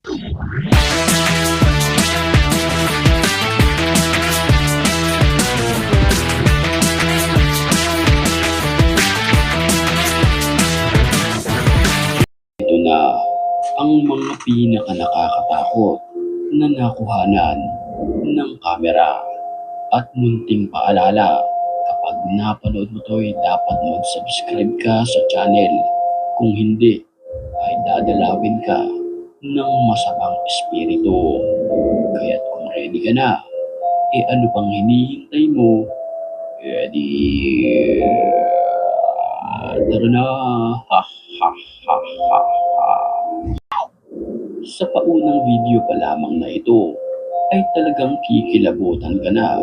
Ito na ang mga pinaka nakakatakot na nakuhanan ng kamera at munting paalala. Kapag napanood mo to ay dapat mag-subscribe ka sa channel. Kung hindi ay dadalawin ka ng masamang espiritu. Kaya't kung ready ka na eh ano pang hinihintay mo? Ready. Tara na. Ha ha ha ha ha. Sa paunang video pa lamang na ito ay talagang kikilabutan ka na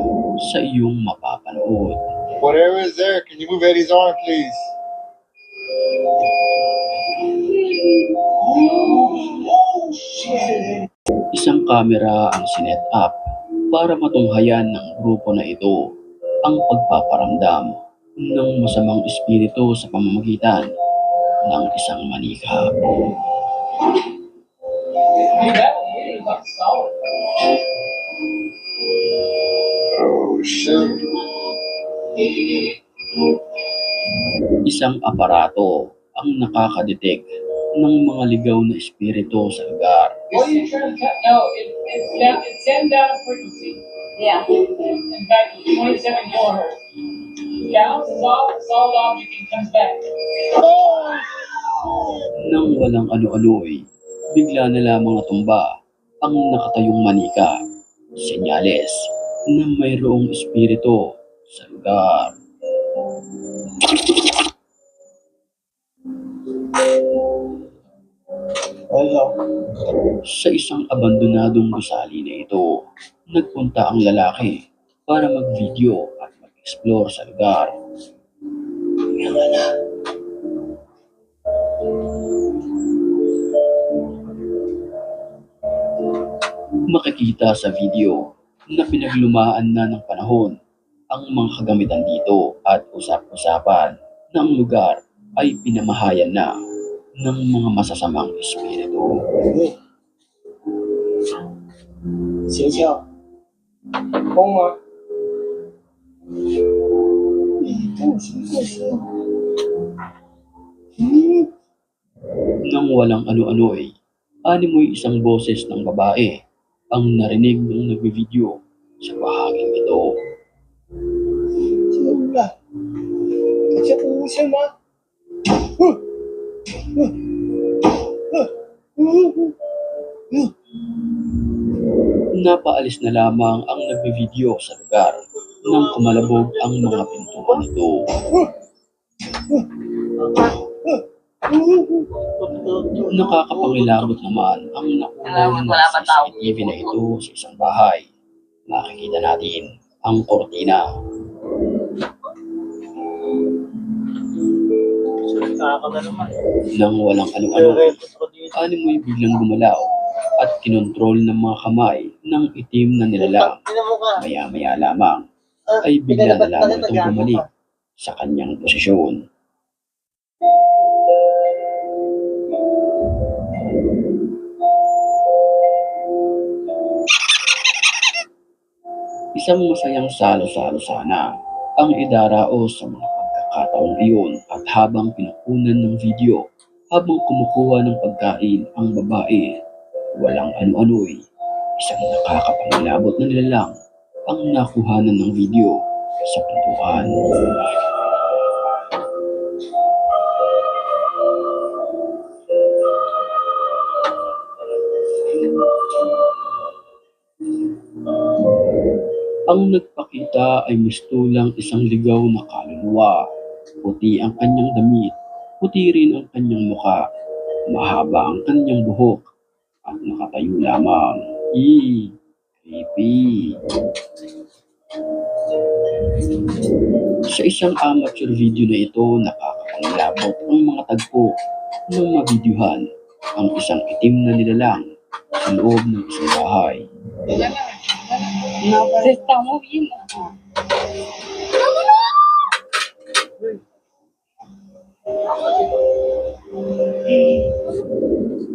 sa iyong mapapanood. Whatever is there, can you move Eddie's arm, please? Kamera ang sinet up para matunghayan ng grupo na ito ang pagpaparamdam ng masamang espiritu sa pamamagitan ng isang manika. Oh shit! Isang aparato ang nakakadetect ng mga ligaw na espiritu sa lugar. What are you trying to cut? No, it, it's down, it's send down in frequency. Yeah. In fact, it's 27 kilohertz. Bounces off, solid object, and comes back. Nang walang ano-ano'y, bigla na lamang natumba ang nakatayong manika. Senyales na mayroong espiritu sa lugar. Sa isang abandonadong gusali na ito, nagpunta ang lalaki para mag-video at mag-explore sa lugar. Makikita sa video na pinaglumaan na ng panahon ang mga kagamitan dito at usap-usapan ang lugar ay pinamahayan na ng mga masasamang espiritu. Siyo-siyo. Oo nga. Nang walang ano-ano ay, animoy isang boses ng babae ang narinig ng nagbibideo sa bahaging ito. Sinubla, kasi po siya ma. Napaalis na lamang ang nagbe-video sa lugar nang kumalabog ang mga pintuan nito. Nakakapangilabot naman ang nakuha ng Wala pa tao. CCTV na ito sa isang bahay. Makikita natin ang kortina. Nang walang ano-ano, animoy biglang gumalaw at kinontrol ng mga kamay ng itim na nilalang. Maya-maya lamang ay bigla na lamang itong bumalik sa kanyang posisyon. Isang masayang salo-salo sana ang idaraos sa mga pagkakataong iyon at habang pinukunan ng video, habang kumukuha ng pagkain ang babae, walang ano-ano'y isang nakakapangilabot na nilalang ang nakuhanan ng video sa pintuan. Ang nagpakita ay mistulang isang ligaw na kaluluwa. Puti ang kanyang damit, puti rin ang kanyang muka, mahaba ang kanyang buhok, at nakatayo lamang. Eee, creepy. Sa isang amateur video na ito, nakakapangilabot ang mga tagpo ng mabidyuhan ang isang itim na nilalang sa loob ng isang bahay. Se está moviendo.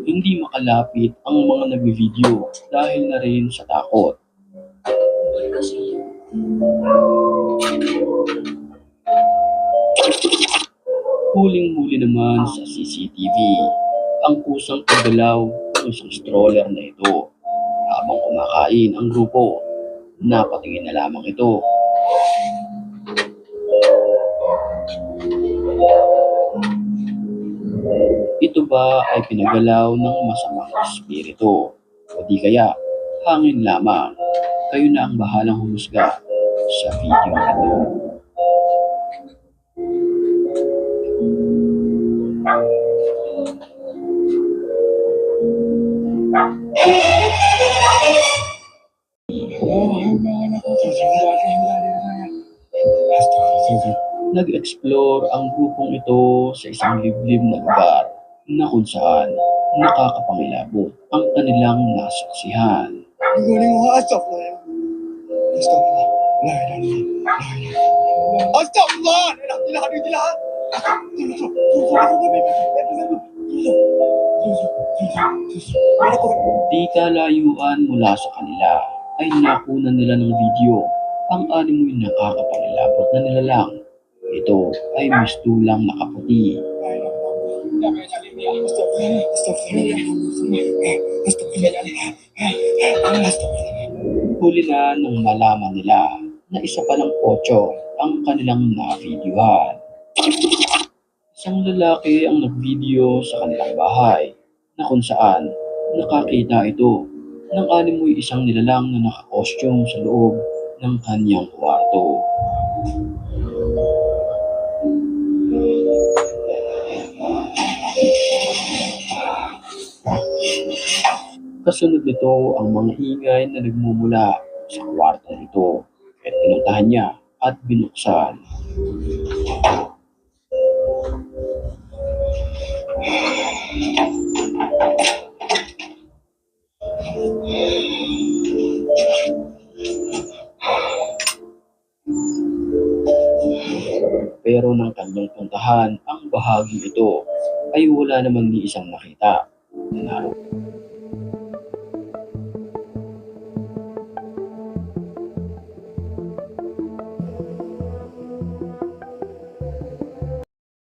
Hindi makalapit ang mga nagbi-video dahil na rin sa takot. Huling-huli naman sa CCTV ang kusang paggalaw ng isang stroller na ito. Habang kumakain ang grupo, napatingin na lamang ito. Ito ba ay pinagalaw ng masamang espiritu? O di kaya, hangin lamang. Kayo na ang bahalang humusga sa video na ito. Nag-explore ang grupong ito sa isang liblib na lugar na kung saan nakakapangilabot ang kanilang nasaksihan. Guling mo, astagfirullah. Astagfirullah. La ilaha illallah. La ilaha illallah. Astagfirullah. La ilaha illallah. Di kalayuan mula sa kanila ay nakunan nila ng video ang animoy nakakapangilabot na nilalang. Ito ay mistulang nakaputi. Huli na nang malaman nila na isa palang otso ang kanilang na-videohan. Isang lalaki ang nag-video sa kanilang bahay na kung saan nakakita ito ng animoy isang nilalang na nakakostyum sa loob ng kanyang kwarto. Kasunod nito ang mga ingay na nagmumula sa kwarto nito at pinuntahan niya at binuksan. Pero nang kanyang puntahan ang bahagi ito ay wala naman ni isang nakita. Naroon